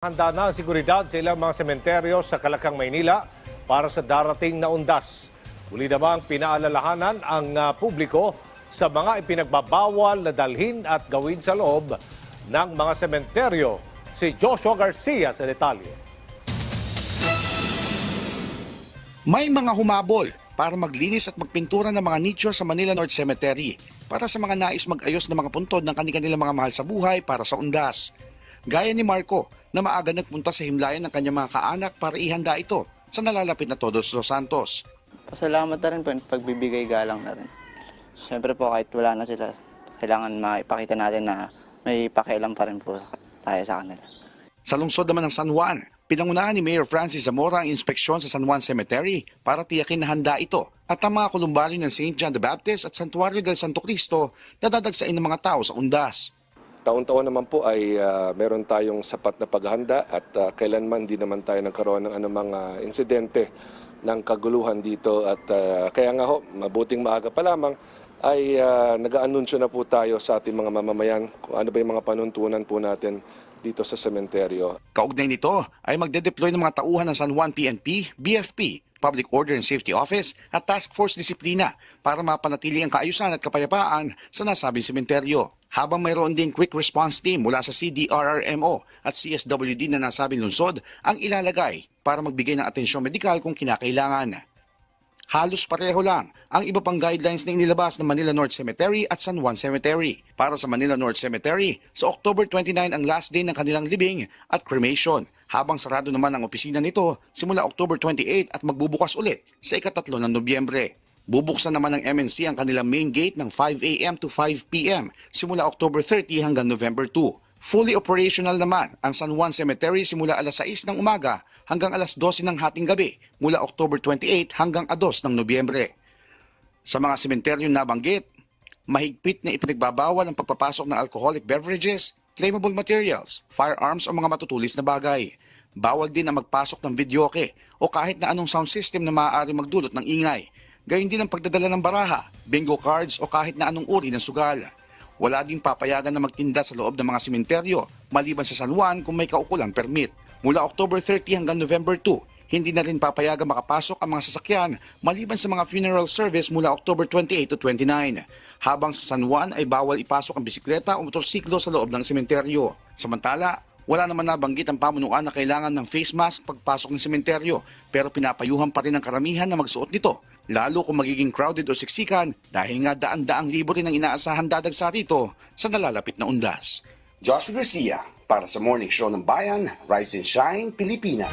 Handa na ang seguridad sa ilang mga sementeryo sa Kalakang, Maynila para sa darating na undas. Uli namang pinaalalahanan ang ah, publiko sa mga ipinagbabawal na dalhin at gawin sa loob ng mga sementeryo. Si Joshua Garcia sa detalye. May mga humabol para maglinis at magpintura ng mga nicho sa Manila North Cemetery para sa mga nais mag-ayos ng mga puntod ng kanilang mga mahal sa buhay para sa undas. Gaya ni Marco na maaga nagpunta sa himlayan ng kanyang mga kaanak para ihanda ito sa nalalapit na Todos Los Santos. Pasalamat na rin po, pagbibigay galang na rin. Siyempre po kahit wala na sila, kailangan maipakita natin na may pakialam pa rin po tayo sa kanila. Sa lungsod naman ng San Juan, pinangunahan ni Mayor Francis Zamora ang inspeksyon sa San Juan Cemetery para tiyakin na handa ito at ang mga kolumbaryo ng St. John the Baptist at Santuario del Santo Cristo na dadagsain ng mga tao sa undas. Taon-taon naman po ay ah, meron tayong sapat na paghanda at ah, kailanman di naman tayo nagkaroon ng anumang ah, insidente ng kaguluhan dito at ah, kaya nga ho, mabuting maaga pa lamang ay uh, nag-aanunsyo na po tayo sa ating mga mamamayan kung ano ba yung mga panuntunan po natin dito sa sementeryo. Kaugnay nito ay magde-deploy ng mga tauhan ng San Juan PNP, BFP, Public Order and Safety Office at Task Force Disiplina para mapanatili ang kaayusan at kapayapaan sa nasabing sementeryo. Habang mayroon ding quick response team mula sa CDRRMO at CSWD na nasabing lungsod ang ilalagay para magbigay ng atensyon medikal kung kinakailangan. Halos pareho lang ang iba pang guidelines na inilabas ng Manila North Cemetery at San Juan Cemetery. Para sa Manila North Cemetery, sa October 29 ang last day ng kanilang libing at cremation, habang sarado naman ang opisina nito simula October 28 at magbubukas ulit sa ikatatlo ng Nobyembre. Bubuksan naman ng MNC ang kanilang main gate ng 5 a.m. to 5 p.m. simula October 30 hanggang November 2. Fully operational naman ang San Juan Cemetery simula alas 6 ng umaga hanggang alas 12 ng hating gabi mula October 28 hanggang 2 ng Nobyembre. Sa mga sementeryo nabanggit, mahigpit na ipinagbabawal ang pagpapasok ng alcoholic beverages, flammable materials, firearms o mga matutulis na bagay. Bawal din ang magpasok ng videoke o kahit na anong sound system na maaari magdulot ng ingay. Gayun din ang pagdadala ng baraha, bingo cards o kahit na anong uri ng sugal. Wala din papayagan na magtinda sa loob ng mga sementeryo maliban sa San Juan kung may kaukulang permit. Mula October 30 hanggang November 2, hindi na rin papayagan makapasok ang mga sasakyan maliban sa mga funeral service mula October 28 to 29. Habang sa San Juan ay bawal ipasok ang bisikleta o motorsiklo sa loob ng sementeryo. Samantala, wala naman nabanggit ang pamunuan na kailangan ng face mask pagpasok ng sementeryo pero pinapayuhan pa rin ang karamihan na magsuot nito lalo kung magiging crowded o siksikan dahil nga daan-daang libo rin ang inaasahan dadagsa rito sa nalalapit na undas. Joshua Garcia para sa Morning Show ng Bayan, Rise and Shine, Pilipinas.